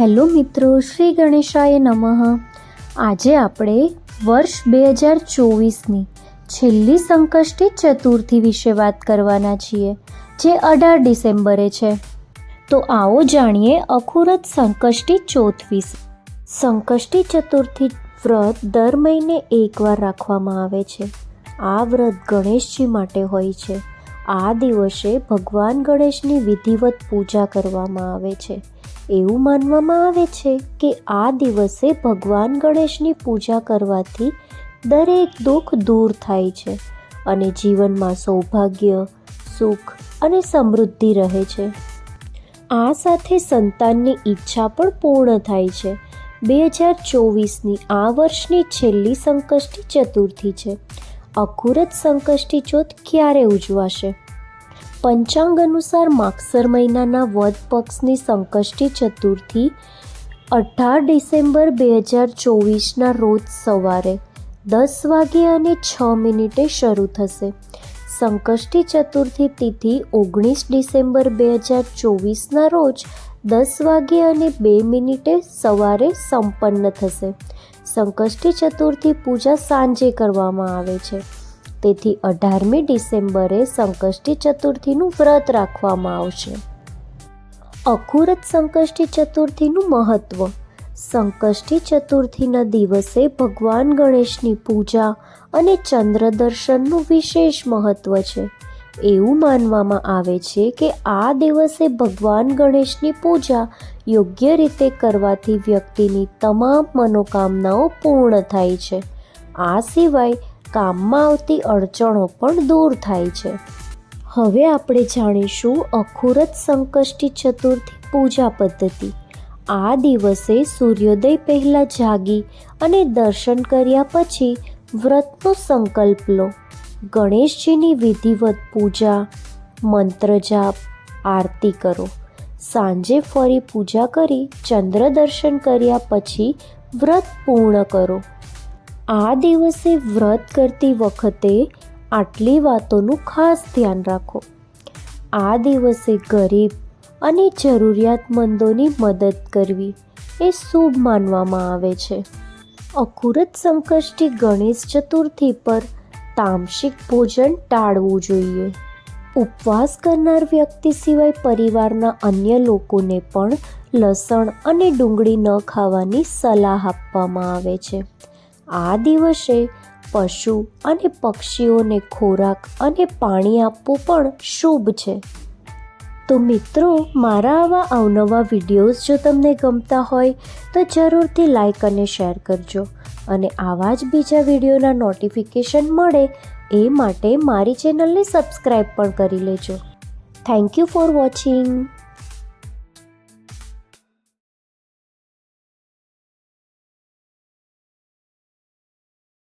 Hello મિત્રો, શ્રી ગણેશાય નમઃ. આજે આપણે વર્ષ બે હજાર ચોવીસની છેલ્લી સંકષ્ટી ચતુર્થી વિશે વાત કરવાના છીએ, જે અઢાર ડિસેમ્બરે છે. તો આવો જાણીએ અખુરત સંકષ્ટી ચોથવીસ. સંકષ્ટી ચતુર્થી વ્રત દર મહિને એકવાર રાખવામાં આવે છે. આ વ્રત ગણેશજી માટે હોય છે. આ દિવસે ભગવાન ગણેશની વિધિવત પૂજા કરવામાં આવે છે. એવું માનવામાં આવે છે કે આ દિવસે ભગવાન ગણેશની પૂજા કરવાથી દરેક દુઃખ દૂર થાય છે અને જીવનમાં સૌભાગ્ય, સુખ અને સમૃદ્ધિ રહે છે. આ સાથે સંતાનની ઈચ્છા પણ પૂર્ણ થાય છે. બે હજાર ચોવીસની આ વર્ષની છેલ્લી સંકષ્ટી ચતુર્થી છે. અખુરત સંકષ્ટી ચોથ ક્યારે ઉજવાશે? પંચાંગ અનુસાર માગસર મહિનાના વધ પક્ષની સંકષ્ટી ચતુર્થી, અઢાર ડિસેમ્બર બે હજાર ચોવીસના રોજ સવારે દસ વાગે અને છ મિનિટે શરૂ થશે. સંકષ્ટી ચતુર્થી તિથિ ઓગણીસ ડિસેમ્બર બે હજાર ચોવીસના રોજ દસ વાગે અને બે મિનિટે સવારે સંપન્ન થશે. સંકષ્ટી ચતુર્થી પૂજા સાંજે કરવામાં આવે છે. તેથી અઢારમી ડિસેમ્બરે સંકષ્ટી ચતુર્થીનું વ્રત રાખવામાં આવશે. અખુરત સંકષ્ટી ચતુર્થીનું મહત્વ. સંકષ્ટી ચતુર્થીના દિવસે ભગવાન ગણેશની પૂજા અને ચંદ્ર દર્શનનું વિશેષ મહત્વ છે. એવું માનવામાં આવે છે કે આ દિવસે ભગવાન ગણેશની પૂજા યોગ્ય રીતે કરવાથી વ્યક્તિની તમામ મનોકામનાઓ પૂર્ણ થાય છે. આ સિવાય કામમાં આવતી અડચણો પણ દૂર થાય છે. હવે આપણે જાણીશું અખુરત સંકષ્ટી ચતુર્થી પૂજા પદ્ધતિ. આ દિવસે સૂર્યોદય પહેલાં જાગી અને દર્શન કર્યા પછી વ્રતનો સંકલ્પ લો. ગણેશજીની વિધિવત પૂજા, મંત્ર જાપ, આરતી કરો. સાંજે ફરી પૂજા કરી ચંદ્ર દર્શન કર્યા પછી વ્રત પૂર્ણ કરો. આ દિવસે વ્રત કરતી વખતે આટલી વાતોનું ખાસ ધ્યાન રાખો. આ દિવસે ગરીબ અને જરૂરિયાતમંદોની મદદ કરવી એ શુભ માનવામાં આવે છે. અખુરત સંકષ્ટી ગણેશ ચતુર્થી પર તામસિક ભોજન ટાળવું જોઈએ. ઉપવાસ કરનાર વ્યક્તિ સિવાય પરિવારના અન્ય લોકોને પણ લસણ અને ડુંગળી ન ખાવાની સલાહ આપવામાં આવે છે. આ દિવસે પશુ અને પક્ષીઓને ખોરાક અને પાણી આપવું પણ શુભ છે. તો મિત્રો, મારા આવા અવનવા વિડીયોઝ જો તમને ગમતા હોય, તો જરૂરથી લાઈક અને શેર કરજો. અને આવા જ બીજા વિડીયોના નોટિફિકેશન મળે એ માટે મારી ચેનલને સબસ્ક્રાઈબ પણ કરી લેજો. Thank you for watching.